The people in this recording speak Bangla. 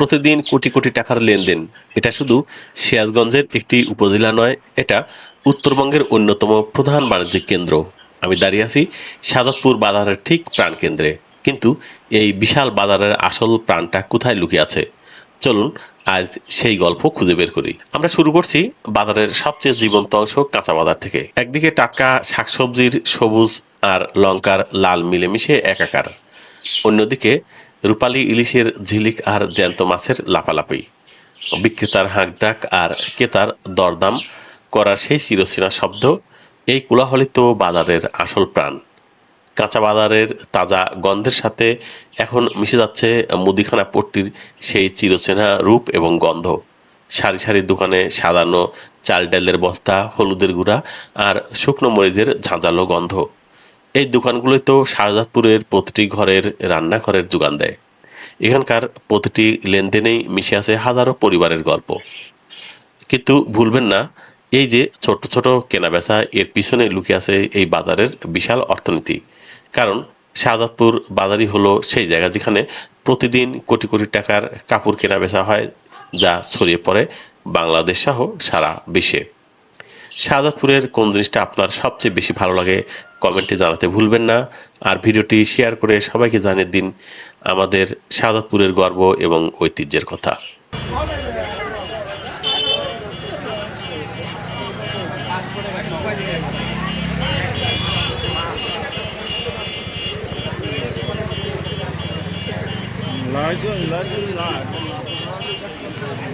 প্রতিদিন কোটি কোটি টাকার লেনদেন। এটা শুধু সিরাজগঞ্জের একটি উপজেলা নয়, এটা উত্তরবঙ্গের অন্যতম প্রধান বাণিজ্যিক কেন্দ্র। আমি দাঁড়িয়ে আছি সাদতপুর বাজারের ঠিক প্রাণকেন্দ্রে কিন্তু এই বিশাল বাজারের আসল প্রাণটা কোথায় লুকিয়ে আছে? চলুন আজ সেই গল্প খুঁজে বের করি। আমরা শুরু করছি বাজারের সবচেয়ে জীবন্ত অংশ কাঁচা বাজার থেকে। একদিকে টাটকা শাকসবজির সবুজ আর লঙ্কার লাল মিলেমিশে একাকার। অন্যদিকে রূপালী ইলিশের ঝিলিক আর জ্যান্ত মাছের লাপালাপি। বিক্রেতার হাঁকডাক আর ক্রেতার দরদাম করার সেই চিরচেনা শব্দ এই কোলাহলই তো বাজারের আসল প্রাণ। কাঁচা বাজারের তাজা গন্ধের সাথে এখন মিশে যাচ্ছে মুদিখানা পট্টির সেই চিরচেনা রূপ এবং গন্ধ। সারি সারি দোকানে সাজানো চাল ডালের বস্তা, হলুদের গুঁড়া আর শুকনো মরিচের ঝাঁঝালো গন্ধ। এই দোকানগুলোই তো শাহজাদপুরের প্রতিটি ঘরের রান্নাঘরের যোগান দেয়। এখানকার প্রতিটি লেনদেনেই মিশে আছে হাজারো পরিবারের গল্প। কিন্তু ভুলবেন না, এই যে ছোট ছোট কেনাবেচা এর পিছনে লুকিয়ে আছে এই বাজারের বিশাল অর্থনীতি। কারণ শাহজাদপুর বাজারই হলো সেই জায়গা যেখানে প্রতিদিন কোটি কোটি টাকার কাপড় কেনাবেচা হয়, যা ছড়িয়ে পড়ে বাংলাদেশ সহ সারা বিশ্বে। শাহজাদপুরের কোন জিনিসটা আপনার সবচেয়ে বেশি ভালো লাগে কমেন্টে জানাতে ভুলবেন না। আর ভিডিওটি শেয়ার করে সবাইকে জানিয়ে দিন আমাদের শাহাদপুরের গর্ব এবং ঐতিহ্যের কথা।